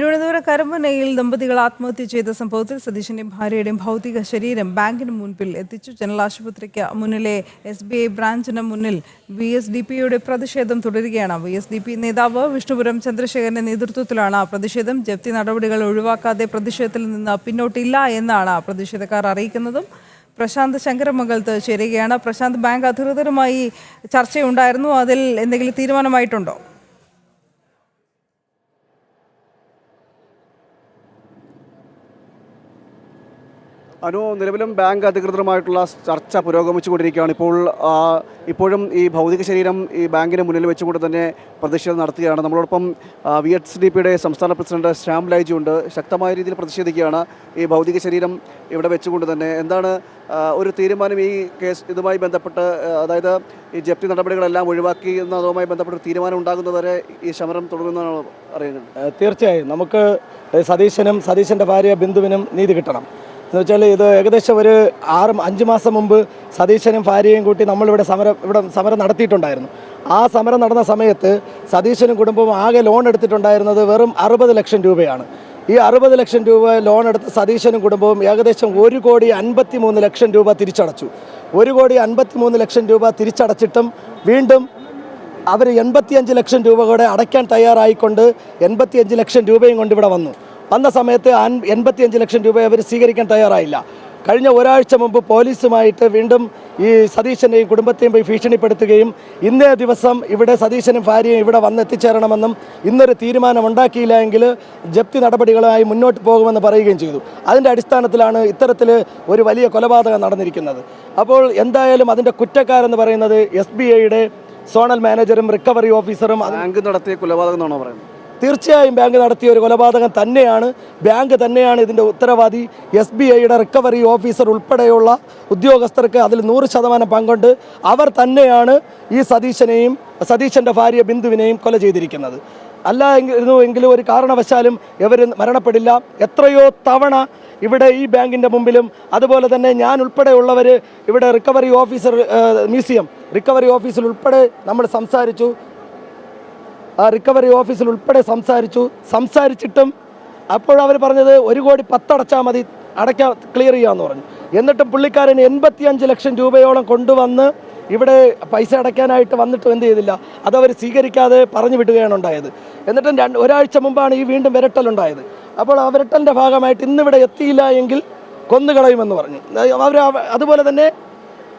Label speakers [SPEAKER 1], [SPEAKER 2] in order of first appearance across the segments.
[SPEAKER 1] തിരുവനന്തപുരം കരമനയിൽ ദമ്പതികൾ ആത്മഹത്യ ചെയ്ത സംഭവത്തിൽ സതീശന്റെയും ഭാര്യയുടെയും ഭൗതിക ശരീരം ബാങ്കിന് മുൻപിൽ എത്തിച്ചു. ജനറൽ ആശുപത്രിക്ക് മുന്നിലെ എസ് ബി ഐ ബ്രാഞ്ചിന് മുന്നിൽ വി എസ് ഡി പിയുടെ പ്രതിഷേധം തുടരുകയാണ്. വി എസ് ഡി പി നേതാവ് വിഷ്ണുപുരം ചന്ദ്രശേഖരന്റെ നേതൃത്വത്തിലാണ് പ്രതിഷേധം. ജപ്തി നടപടികൾ ഒഴിവാക്കാതെ പ്രതിഷേധത്തിൽ നിന്ന് പിന്നോട്ടില്ല എന്നാണ് പ്രതിഷേധക്കാർ അറിയിക്കുന്നതും. പ്രശാന്ത് ശങ്കരമംഗലത്ത് ചേരുകയാണ്. പ്രശാന്ത് ബാങ്ക് അധികൃതരുമായി ചർച്ചയുണ്ടായിരുന്നു. അതിൽ എന്തെങ്കിലും തീരുമാനമായിട്ടുണ്ടോ?
[SPEAKER 2] അനു നിലവിലും ബാങ്ക് അധികൃതരുമായിട്ടുള്ള ചർച്ച പുരോഗമിച്ചുകൊണ്ടിരിക്കുകയാണ്. ഇപ്പോൾ ഇപ്പോഴും ഈ ഭൗതിക ശരീരം ഈ ബാങ്കിന് മുന്നിൽ വെച്ചുകൊണ്ട് തന്നെ പ്രതിഷേധം നടത്തുകയാണ്. നമ്മളോടൊപ്പം വി എച്ച് ഡി പിയുടെ സംസ്ഥാന പ്രസിഡന്റ് ശ്യാം ലൈജു ഉണ്ട്. ശക്തമായ രീതിയിൽ പ്രതിഷേധിക്കുകയാണ് ഈ ഭൗതിക ശരീരം ഇവിടെ വെച്ചുകൊണ്ട് തന്നെ. എന്താണ് ഒരു തീരുമാനം ഈ കേസ് ഇതുമായി ബന്ധപ്പെട്ട് അതായത് ഈ ജപ്തി നടപടികളെല്ലാം ഒഴിവാക്കി എന്നതുമായി ബന്ധപ്പെട്ട ഒരു തീരുമാനം ഉണ്ടാകുന്നതുവരെ ഈ സമരം തുടരുമെന്നാണ് അറിയുന്നത്?
[SPEAKER 3] തീർച്ചയായും. നമുക്ക് സതീശനും സതീശന്റെ ഭാര്യ ബിന്ദുവിനും നീതി കിട്ടണം. എന്ന് വെച്ചാൽ ഇത് ഏകദേശം ഒരു ആറ് അഞ്ച് മാസം മുമ്പ് സതീശനും ഭാര്യയും കൂട്ടി നമ്മളിവിടെ സമരം ഇവിടെ സമരം നടത്തിയിട്ടുണ്ടായിരുന്നു. ആ സമരം നടന്ന സമയത്ത് സതീശനും കുടുംബവും ആകെ ലോൺ എടുത്തിട്ടുണ്ടായിരുന്നത് വെറും അറുപത് ലക്ഷം രൂപയാണ്. ഈ അറുപത് ലക്ഷം രൂപ ലോൺ എടുത്ത സതീശനും കുടുംബവും ഏകദേശം ഒരു കോടി അൻപത്തി മൂന്ന് ലക്ഷം രൂപ തിരിച്ചടച്ചു. ഒരു കോടി അൻപത്തി മൂന്ന് ലക്ഷം രൂപ തിരിച്ചടച്ചിട്ടും വീണ്ടും അവർ എൺപത്തിയഞ്ച് ലക്ഷം രൂപ കൂടെ അടയ്ക്കാൻ തയ്യാറായിക്കൊണ്ട് എൺപത്തിയഞ്ച് ലക്ഷം രൂപയും കൊണ്ട് ഇവിടെ വന്നു. വന്ന സമയത്ത് എൺപത്തിയഞ്ച് ലക്ഷം രൂപ അവർ സ്വീകരിക്കാൻ തയ്യാറായില്ല. കഴിഞ്ഞ ഒരാഴ്ച മുമ്പ് പോലീസുമായിട്ട് വീണ്ടും ഈ സതീശന്റെയും കുടുംബത്തെയും പോയി ഭീഷണിപ്പെടുത്തുകയും ഇന്നേ ദിവസം ഇവിടെ സതീശനും ഭാര്യയും ഇവിടെ വന്നെത്തിച്ചേരണമെന്നും ഇന്നൊരു തീരുമാനം ഉണ്ടാക്കിയില്ല എങ്കിൽ ജപ്തി നടപടികളുമായി മുന്നോട്ട് പോകുമെന്ന് പറയുകയും ചെയ്തു. അതിന്റെ അടിസ്ഥാനത്തിലാണ് ഇത്തരത്തിൽ ഒരു വലിയ കൊലപാതകം നടന്നിരിക്കുന്നത്. അപ്പോൾ എന്തായാലും അതിന്റെ കുറ്റക്കാരെന്ന് പറയുന്നത് എസ് ബി ഐയുടെ സോണൽ മാനേജറും റിക്കവറി ഓഫീസറും
[SPEAKER 2] ബാങ്ക് നടത്തിയ കൊലപാതകം എന്നാണോ പറയുന്നത്?
[SPEAKER 3] തീർച്ചയായും ബാങ്ക് നടത്തിയ ഒരു കൊലപാതകം തന്നെയാണ്. ബാങ്ക് തന്നെയാണ് ഇതിന്റെ ഉത്തരവാദി. എസ് ബി ഐയുടെ റിക്കവറി ഓഫീസർ ഉൾപ്പെടെയുള്ള ഉദ്യോഗസ്ഥർക്ക് അതിൽ നൂറ് ശതമാനം പങ്കുണ്ട്. അവർ തന്നെയാണ് ഈ സതീശനെയും സതീശന്റെ ഭാര്യ ബിന്ദുവിനെയും കൊല ചെയ്തിരിക്കുന്നത്. അല്ല എങ്കിലും ഒരു കാരണവശാലും ഇവർ മരണപ്പെടില്ല. എത്രയോ തവണ ഇവിടെ ഈ ബാങ്കിന്റെ മുമ്പിലും അതുപോലെ തന്നെ ഞാൻ ഉൾപ്പെടെയുള്ളവർ ഇവിടെ റിക്കവറി ഓഫീസർ മ്യൂസിയം റിക്കവറി ഓഫീസിൽ ഉൾപ്പെടെ നമ്മൾ സംസാരിച്ചു. റിക്കവറി ഓഫീസിൽ ഉൾപ്പെടെ സംസാരിച്ചു. സംസാരിച്ചിട്ടും അപ്പോഴവർ പറഞ്ഞത് ഒരു കോടി പത്തടച്ചാൽ മതി അടയ്ക്കാൻ ക്ലിയർ ചെയ്യാമെന്ന് പറഞ്ഞു. എന്നിട്ടും പുള്ളിക്കാരൻ എൺപത്തിയഞ്ച് ലക്ഷം രൂപയോളം കൊണ്ടുവന്ന് ഇവിടെ പൈസ അടയ്ക്കാനായിട്ട് വന്നിട്ടും എന്ത് ചെയ്തില്ല. അതവർ സ്വീകരിക്കാതെ പറഞ്ഞു വിടുകയാണ് ഉണ്ടായത്. എന്നിട്ടും രണ്ട് ഒരാഴ്ച മുമ്പാണ് ഈ വീണ്ടും വിരട്ടലുണ്ടായത് അപ്പോൾ ആ വിരട്ടലിന്റെ ഭാഗമായിട്ട് ഇന്നിവിടെ എത്തിയില്ല എങ്കിൽ കൊന്നുകളയുമെന്ന് പറഞ്ഞു. അവർ അതുപോലെ തന്നെ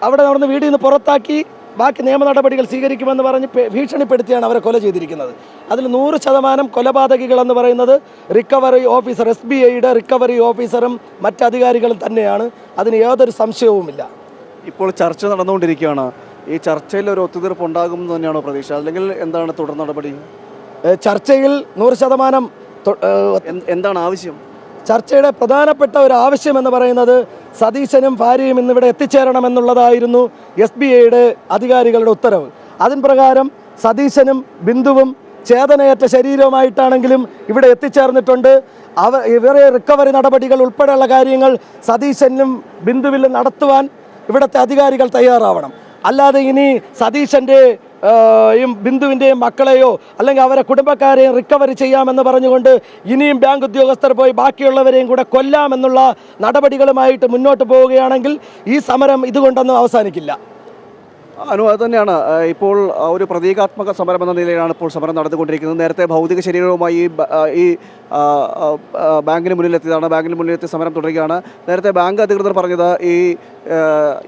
[SPEAKER 3] അവിടെ നടന്ന് വീടിൽ നിന്ന് പുറത്താക്കി ബാക്കി നിയമ നടപടികൾ സ്വീകരിക്കുമെന്ന് പറഞ്ഞ് ഭീഷണിപ്പെടുത്തിയാണ് അവരെ കൊല ചെയ്തിരിക്കുന്നത്. അതിൽ നൂറ് ശതമാനം കൊലപാതകികളെന്ന് പറയുന്നത് റിക്കവറി ഓഫീസർ എസ് ബി ഐയുടെ റിക്കവറി ഓഫീസറും മറ്റധികാരികളും തന്നെയാണ്. അതിന് യാതൊരു സംശയവുമില്ല.
[SPEAKER 2] ഇപ്പോൾ ചർച്ച നടന്നുകൊണ്ടിരിക്കുകയാണ്. ഈ ചർച്ചയിൽ ഒരു ഒത്തുതീർപ്പ് ഉണ്ടാകും എന്ന് തന്നെയാണോ പ്രതീക്ഷ? അല്ലെങ്കിൽ എന്താണ് തുടർ നടപടി?
[SPEAKER 3] ചർച്ചയിൽ നൂറ് ശതമാനം
[SPEAKER 2] എന്താണ് ആവശ്യം?
[SPEAKER 3] ചർച്ചയുടെ പ്രധാനപ്പെട്ട ഒരു ആവശ്യം എന്ന് പറയുന്നത് സതീശനും ഭാര്യയും ഇന്നിവിടെ എത്തിച്ചേരണമെന്നുള്ളതായിരുന്നു എസ് ബി ഐയുടെ അധികാരികളുടെ ഉത്തരവ്. അതിൻ പ്രകാരം സതീശനും ബിന്ദുവും ചേതനയേറ്റ ശരീരവുമായിട്ടാണെങ്കിലും ഇവിടെ എത്തിച്ചേർന്നിട്ടുണ്ട്. അവ ഇവരെ റിക്കവറി നടപടികൾ ഉൾപ്പെടെയുള്ള കാര്യങ്ങൾ സതീശനും ബിന്ദുവിലും നടത്തുവാൻ ഇവിടുത്തെ അധികാരികൾ തയ്യാറാവണം. അല്ലാതെ ഇനി സതീശന്റെ ബിന്ദുവിന്റെയും മക്കളെയോ അല്ലെങ്കിൽ അവരെ കുടുംബക്കാരെയും റിക്കവറി ചെയ്യാമെന്ന് പറഞ്ഞുകൊണ്ട് ഇനിയും ബാങ്ക് ഉദ്യോഗസ്ഥർ പോയി ബാക്കിയുള്ളവരെയും കൂടെ കൊല്ലാമെന്നുള്ള നടപടികളുമായിട്ട് മുന്നോട്ട് പോവുകയാണെങ്കിൽ ഈ സമരം ഇതുകൊണ്ടൊന്നും അവസാനിക്കില്ല.
[SPEAKER 2] അനു അത് തന്നെയാണ്. ഇപ്പോൾ ഒരു പ്രതീകാത്മക സമരം എന്ന നിലയിലാണ് ഇപ്പോൾ സമരം നടന്നുകൊണ്ടിരിക്കുന്നത്. നേരത്തെ ഭൗതിക ശരീരവുമായി ഈ ബാങ്കിന് മുന്നിലെത്തിയതാണ്. ബാങ്കിന് മുന്നിലെത്തി സമരം തുടരുകയാണ്. നേരത്തെ ബാങ്ക് അധികൃതർ പറഞ്ഞത് ഈ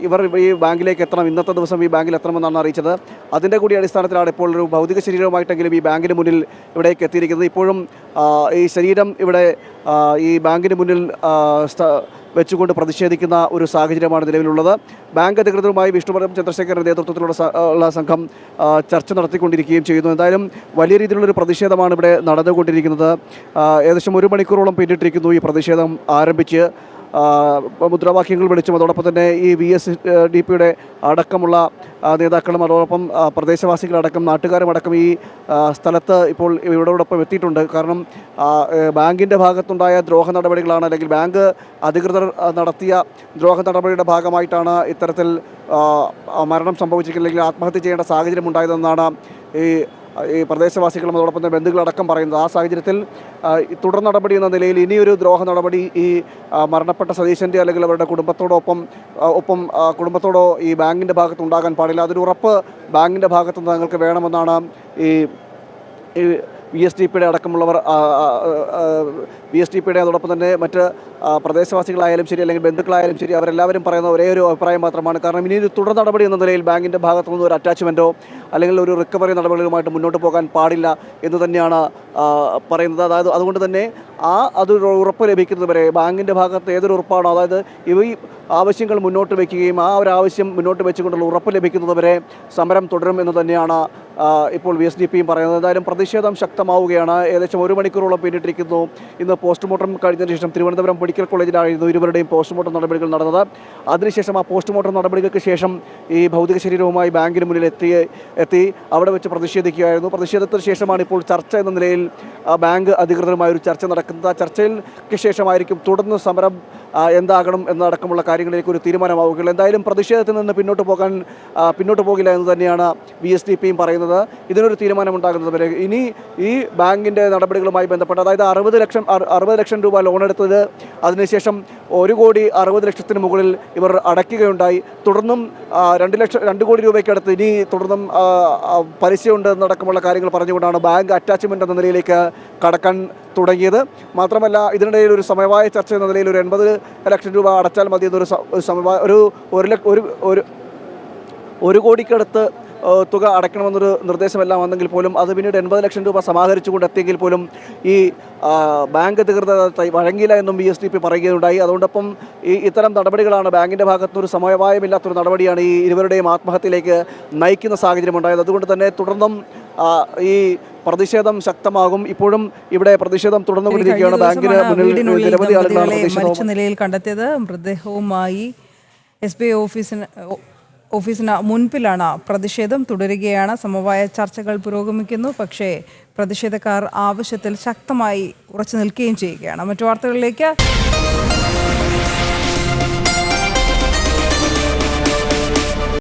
[SPEAKER 2] ഇവർ ഈ ബാങ്കിലേക്ക് എത്തണം. ഇന്നത്തെ ദിവസം ഈ ബാങ്കിൽ എത്തണമെന്നാണ് അറിയിച്ചത്. അതിന്റെ കൂടി അടിസ്ഥാനത്തിലാണ് ഇപ്പോൾ ഒരു ഭൗതിക ശരീരവുമായിട്ടെങ്കിലും ഈ ബാങ്കിന് മുന്നിൽ ഇവിടേക്ക് എത്തിയിരിക്കുന്നത്. ഇപ്പോഴും ഈ ശരീരം ഇവിടെ ഈ ബാങ്കിന് മുന്നിൽ വെച്ചുകൊണ്ട് പ്രതിഷേധിക്കുന്ന ഒരു സാഹചര്യമാണ് നിലവിലുള്ളത്. ബാങ്ക് അധികൃതരുമായി വിഷ്ണുപുരം ചന്ദ്രശേഖരന്റെ നേതൃത്വത്തിലുള്ള സംഘം ചർച്ച നടത്തിക്കൊണ്ടിരിക്കുകയും ചെയ്യുന്നു. എന്തായാലും വലിയ രീതിയിലുള്ളൊരു പ്രതിഷേധമാണ് ഇവിടെ നടന്നുകൊണ്ടിരിക്കുന്നത്. ഏകദേശം ഒരു മണിക്കൂറോളം പിന്നിട്ടിരിക്കുന്നു ഈ പ്രതിഷേധം ആരംഭിച്ച്. മുദ്രാവാക്യങ്ങൾ വിളിച്ചും അതോടൊപ്പം തന്നെ ഈ വി എസ് ഡി പിയുടെ അടക്കമുള്ള നേതാക്കളും അതോടൊപ്പം പ്രദേശവാസികളടക്കം നാട്ടുകാരും അടക്കം ഈ സ്ഥലത്ത് ഇപ്പോൾ ഇവരോടൊപ്പം എത്തിയിട്ടുണ്ട്. കാരണം ബാങ്കിന്റെ ഭാഗത്തുണ്ടായ ദ്രോഹ നടപടികളാണ് അല്ലെങ്കിൽ ബാങ്ക് അധികൃതർ നടത്തിയ ദ്രോഹ നടപടിയുടെ ഭാഗമായിട്ടാണ് ഇത്തരത്തിൽ മരണം സംഭവിച്ചിട്ടില്ലെങ്കിൽ ആത്മഹത്യ ചെയ്യേണ്ട സാഹചര്യം ഉണ്ടായതെന്നാണ് ഈ ഈ പ്രദേശവാസികളും അതോടൊപ്പം തന്നെ ബന്ധുക്കളടക്കം പറയുന്നത് ആ സാഹചര്യത്തിൽ തുടർ നടപടി എന്ന നിലയിൽ ഇനിയൊരു ദ്രോഹ നടപടി ഈ മരണപ്പെട്ട സതീശന്റെ അല്ലെങ്കിൽ അവരുടെ കുടുംബത്തോടൊപ്പം ഒപ്പം കുടുംബത്തോടോ ഈ ബാങ്കിന്റെ ഭാഗത്ത് ഉണ്ടാകാൻ പാടില്ല. അതൊരു ഉറപ്പ് ബാങ്കിന്റെ ഭാഗത്ത് നിന്ന് തങ്ങൾക്ക് വേണമെന്നാണ് ഈ വി എസ് ഡി പിയുടെ അടക്കമുള്ളവർ വി എസ് ഡി പിയുടെ അതോടൊപ്പം തന്നെ മറ്റ് പ്രദേശവാസികളായാലും ശരി അല്ലെങ്കിൽ ബന്ധുക്കളായാലും ശരി അവരെല്ലാവരും പറയുന്ന ഒരേ ഒരു അഭിപ്രായം മാത്രമാണ്. കാരണം ഇനി ഒരു തുടർ നടപടി എന്ന നിലയിൽ ബാങ്കിന്റെ ഭാഗത്തു നിന്ന് ഒരു അറ്റാച്ച്മെന്റോ അല്ലെങ്കിൽ ഒരു റിക്കവറി നടപടികളുമായിട്ട് മുന്നോട്ട് പോകാൻ പാടില്ല എന്ന് തന്നെയാണ് പറയുന്നത്. അതായത് അതുകൊണ്ട് തന്നെ ആ അതൊരു ഉറപ്പ് ലഭിക്കുന്നതുവരെ ബാങ്കിന്റെ ഭാഗത്ത് ഏതൊരു ഉറപ്പാണോ അതായത് ഇവ ഈ ആവശ്യങ്ങൾ മുന്നോട്ട് വയ്ക്കുകയും ആ ഒരു ആവശ്യം മുന്നോട്ട് വെച്ചുകൊണ്ടുള്ള ഉറപ്പ് ലഭിക്കുന്നതുവരെ സമരം തുടരും എന്ന് തന്നെയാണ് ഇപ്പോൾ വി എസ് ഡി പിയും പറയുന്നത് എന്തായാലും പ്രതിഷേധം ശക്തമാവുകയാണ്. ഏകദേശം ഒരു മണിക്കൂറോളം പിന്നിട്ടിരിക്കുന്നു. ഇന്ന് പോസ്റ്റ്മോർട്ടം കഴിഞ്ഞതിന് ശേഷം തിരുവനന്തപുരം മെഡിക്കൽ കോളേജിലായിരുന്നു ഇരുവരുടെയും പോസ്റ്റ്മോർട്ടം നടപടികൾ നടന്നത്. അതിനുശേഷം ആ പോസ്റ്റ്മോർട്ടം നടപടികൾക്ക് ശേഷം ഈ ഭൗതിക ശരീരവുമായി ബാങ്കിന് മുന്നിൽ എത്തി എത്തി അവിടെ വെച്ച് പ്രതിഷേധിക്കുകയായിരുന്നു. പ്രതിഷേധത്തിന് ശേഷമാണ് ഇപ്പോൾ ചർച്ച എന്ന നിലയിൽ ബാങ്ക് അധികൃതരുമായ ഒരു ചർച്ച നടക്കുന്നത്. ആ ചർച്ചയിൽക്ക് ശേഷമായിരിക്കും തുടർന്ന് സമരം എന്താകണം എന്നടക്കമുള്ള കാര്യങ്ങളിലേക്ക് ഒരു തീരുമാനമാവുകയുള്ളൂ. എന്തായാലും പ്രതിഷേധത്തിൽ നിന്ന് പിന്നോട്ട് പോകാൻ പിന്നോട്ട് പോകില്ല എന്ന് തന്നെയാണ് വി എസ് ഡി പിയും പറയുന്നത്. ഇതിനൊരു തീരുമാനമുണ്ടാകുന്നത് വരെ. ഇനി ഈ ബാങ്കിന്റെ നടപടികളുമായി ബന്ധപ്പെട്ട് അതായത് അറുപത് ലക്ഷം അറു- അറുപത് ലക്ഷം രൂപ ലോൺ എടുത്തത് അതിനുശേഷം ഒരു കോടി അറുപത് ലക്ഷത്തിന് മുകളിൽ ഇവർ അടയ്ക്കുകയുണ്ടായി. തുടർന്നും രണ്ട് ലക്ഷം രണ്ട് കോടി രൂപയ്ക്കടുത്ത് ഇനി തുടർന്നും പലിശയുണ്ട് എന്നടക്കമുള്ള കാര്യങ്ങൾ പറഞ്ഞുകൊണ്ടാണ് ബാങ്ക് അറ്റാച്ച്മെന്റ് എന്ന നിലയിലേക്ക് കടക്കാൻ തുടങ്ങിയത്. മാത്രമല്ല ഇതിനിടയിൽ ഒരു സമവായ ചർച്ച എന്ന നിലയിൽ ഒരു എൺപത് ലക്ഷം രൂപ അടച്ചാൽ മതി എന്നൊരു സമവായ ഒരു ഒരു ഒരു ഒരു കോടിക്കടുത്ത് തുക അടയ്ക്കണമെന്നൊരു നിർദ്ദേശമെല്ലാം വന്നെങ്കിൽ പോലും അത് പിന്നീട് എൺപത് ലക്ഷം രൂപ സമാഹരിച്ചുകൊണ്ട് എത്തിയെങ്കിൽ പോലും ഈ ബാങ്ക് അധികൃതർ വഴങ്ങിയില്ല എന്നും ബി എസ് ഡി പി പറയുകയുണ്ടായി. അതുകൊണ്ടൊപ്പം ഈ ഇത്തരം നടപടികളാണ് ബാങ്കിന്റെ ഭാഗത്തൊരു സമവായമില്ലാത്തൊരു നടപടിയാണ് ഈ ഇരുവരുടെയും ആത്മഹത്യയിലേക്ക് നയിക്കുന്ന സാഹചര്യം ഉണ്ടായത് അതുകൊണ്ട് തന്നെ തുടർന്നും ഈ പ്രതിഷേധം ശക്തമാകും. ഇപ്പോഴും ഇവിടെ പ്രതിഷേധം തുടർന്നുകൊണ്ടിരിക്കുകയാണ്. ബാങ്കിന് മുന്നിൽ നിരവധി ആളുകളാണ്
[SPEAKER 1] മരിച്ച നിലയിൽ കണ്ടെത്തിയത്. മൃതദേഹവുമായി എസ് ബി ഐ ഓഫീസിന് ഓഫീസിന് മുൻപിലാണ് പ്രതിഷേധം തുടരുകയാണ്. സമവായ ചർച്ചകൾ പുരോഗമിക്കുന്നു. പക്ഷേ പ്രതിഷേധക്കാർ ആവശ്യത്തിൽ ശക്തമായി ഉറച്ചു നിൽക്കുകയും ചെയ്യുകയാണ്. മറ്റു വാർത്തകളിലേക്ക്